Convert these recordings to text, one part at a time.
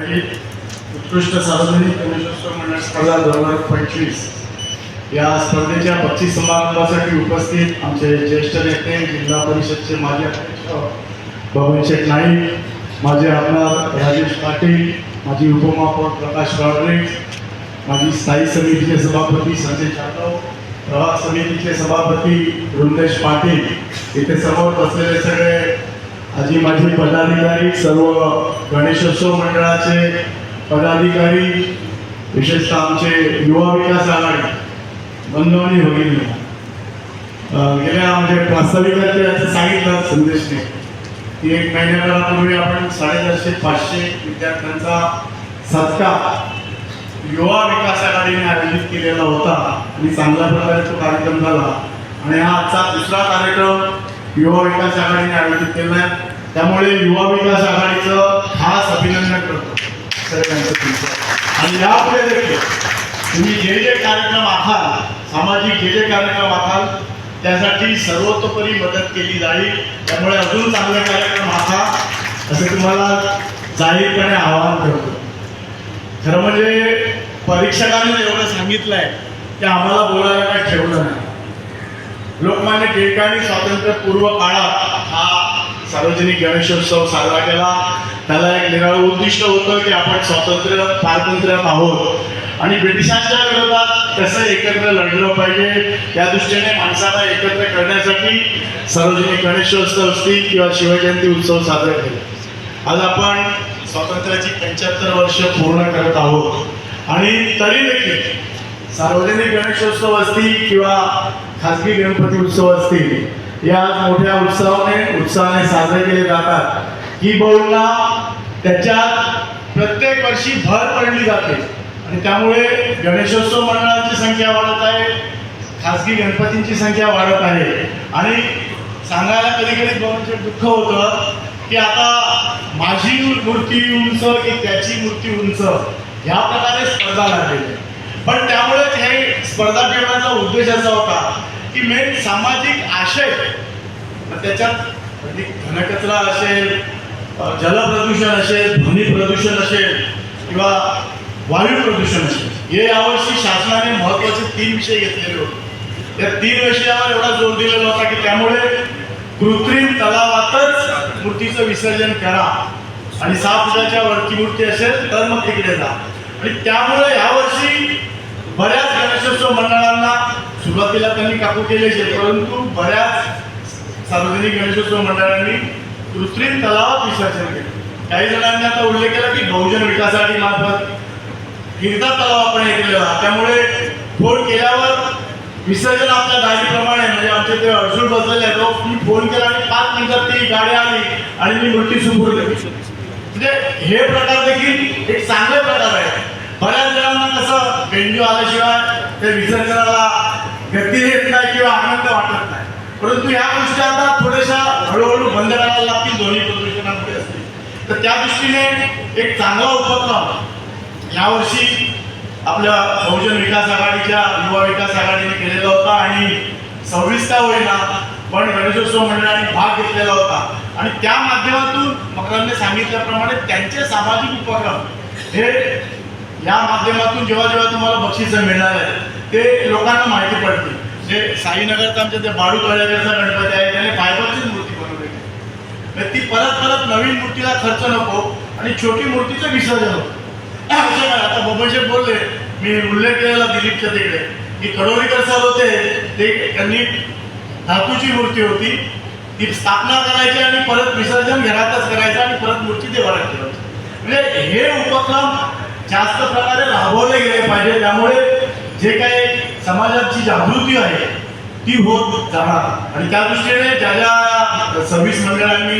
उत्कृष्ट सार्वजनिक गणेशोत्सव मंडळ स्पर्धा दोन हजार पंचवीस. या स्पर्धेच्या बक्षीस समारंभासाठी उपस्थित आमचे ज्येष्ठ नेते जिल्हा परिषदचे माजी अध्यक्ष बबन शेठ नाईक माझे आमदार राजेश पाटील माजी उपमहापौर प्रकाश गावडे माजी स्थायी समितीचे सभापती संजय जाधव प्रवास समितीचे सभापती रुंदेश पाटील. इथे समोर बसलेले सगळे आजी माझे पदाधिकारी सर्व गणेशोत्सव मंडळाचे पदाधिकारी विशेषतः आमचे युवा विकास आघाडी बंधू आणि भगिनी गेल्या म्हणजे प्रास्ताविकाचे असं सांगितलं संदेशने की एक महिन्याभरापूर्वी आपण साडेचारशे पाचशे विद्यार्थ्यांचा सत्कार युवा विकास आघाडीने आयोजित केलेला होता आणि चांगल्या प्रकारे तो कार्यक्रम झाला. आणि हा आजचा दुसरा कार्यक्रम युवा विकास आघाडीने आयोजित केलं आहे त्यामुळे युवा विकास आघाडीचं खास अभिनंदन करतो. सगळ्यांचं आणि यापुढे देखील तुम्ही जे जे कार्यक्रम आखाल सामाजिक जे जे कार्यक्रम आखाल त्यासाठी सर्वतोपरी मदत केली जाईल. त्यामुळे अजून चांगले कार्यक्रम आखा असं तुम्हाला जाहीरपणे आवाहन करतो. खरं म्हणजे परीक्षकांनी एवढं सांगितलंय की आम्हाला बोलायला काय ठेवलं नाही. लोकमान्य टिळकांनी स्वातंत्र्यपूर्व काळात हा सार्वजनिक गणेशोत्सव साजरा केला. त्याला एक निराळं उद्दिष्ट होतं की आपण स्वातंत्र्य स्वातंत्र्यात आहोत. आणि ब्रिटिशांच्या विरोधात कसं एकत्र लढलं पाहिजे त्या दृष्टीने माणसाला एकत्र करण्यासाठी सार्वजनिक गणेशोत्सव असतील किंवा शिवजयंती उत्सव साजरे केले. आज आपण स्वातंत्र्याची पंच्याहत्तर वर्ष पूर्ण करत आहोत. आणि तरी देखील सार्वजनिक गणेशोत्सव असतील किंवा खासगी गणपती उत्सव असतील. या मोठ्या उत्सवाने उत्साहाने साजरे केले जातात. ही बहुना त्याच्यात प्रत्येक वर्षी भर पडली जाते. आणि त्यामुळे गणेशोत्सव मंडळांची संख्या वाढत आहे खासगी गणपतींची संख्या वाढत आहे. आणि सांगायला कधी कधी बहुतेक दुःख होतं की आता माझी मूर्ती उंच की त्याची मूर्ती उंच ह्या प्रकारे स्पर्धा लागलेली पण त्यामुळेच हे स्पर्धा ठेवण्याचा उद्देश असा होता की मेन सामाजिक आशय. त्याच्यात म्हणजे घनकचरा असेल जल जलप्रदूषण असेल ध्वनी प्रदूषण असेल किंवा वायू प्रदूषण असेल हे यावर्षी शासनाने महत्त्वाचे तीन विषय घेतलेले होते. त्या तीन विषयावर एवढा जोर दिलेला होता की त्यामुळे कृत्रिम तलावातच मूर्तीचं विसर्जन करा. आणि सहा फुटाच्या वरची मूर्ती असेल तर मग तिकडे जा. आणि त्यामुळे यावर्षी बऱ्याच गणेशोत्सव मंडळांना सुरुवातीला त्यांनी काबू केले असेल परंतु बऱ्याच सार्वजनिक गणेशोत्सव मंडळांनी कृत्रिम तलावात विसर्जन केले. काही जणांनी आता उल्लेख केला की बहुजन विकासासाठी मार्फत गिरदा तलाव आपण हे केलेला. त्यामुळे फोन केल्यावर विसर्जन आपल्या गाडीप्रमाणे म्हणजे आमचे ते अडचण बसलेले आहेत तो मी फोन केला आणि पाच मिनिटात ती गाडी आली आणि मी मृत्यू सुपूर म्हणजे हे प्रकार देखील एक चांगले प्रकार आहे बऱ्याच जणांना कसं बेंजू आल्याशिवाय ते विसर्जनाला गती येत नाही किंवा आनंद वाटत नाही. परंतु या गोष्टी आता थोड्याशा हळूहळू बंद करायला लागतील दोन्ही प्रदूषणामुळे असतील. तर त्या दृष्टीने एक चांगला उपक्रम यावर्षी आपल्या बहुजन विकास आघाडीच्या युवा विकास आघाडीने केलेला होता आणि सव्वीस का होईना पण गणेशोत्सव मंडळाने भाग घेतलेला होता. आणि त्या माध्यमातून मकरांनी सांगितल्याप्रमाणे त्यांचे सामाजिक उपक्रम हे या माध्यमातून जेव्हा जेव्हा तुम्हाला बक्षिसं मिळणार आहे ते लोकांना माहिती पडते. जे साईनगरचा आमच्या ते बाळू तळ्याचा गणपती आहे त्याने फायबरचीच मूर्ती बनवलेली ती परत परत नवीन मूर्तीला खर्च नको आणि छोटी मूर्तीचं विसर्जन होतं. आता बबनशेठ बोलले मी उल्लेख केलेला दिलीपच्या तिकडे की कडोरीकर सर होते ते त्यांनी धातूची मूर्ती होती ती स्थापना करायची आणि परत विसर्जन घरातच करायचं आणि परत मूर्ती देवाला ठेवायची. म्हणजे हे उपक्रम जास्त प्रकारे राबवले गेले पाहिजे. त्यामुळे जे काही समाजाची जागृती आहे ती होत जाणार. आणि त्या दृष्टीने ज्या ज्या सव्वीस मंडळांनी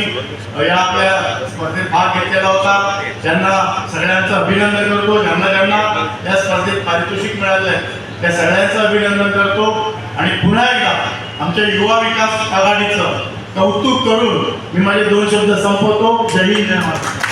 या आपल्या स्पर्धेत भाग घेतलेला होता ज्यांना सगळ्यांचं अभिनंदन करतो. ज्यांना ज्यांना या स्पर्धेत पारितोषिक मिळालंय आहे त्या सगळ्यांचं अभिनंदन करतो. आणि पुन्हा एकदा आमच्या युवा विकास आघाडीचं कौतुक करून मी माझे दोन शब्द संपवतो. जय हिंद जय महाराष्ट्र.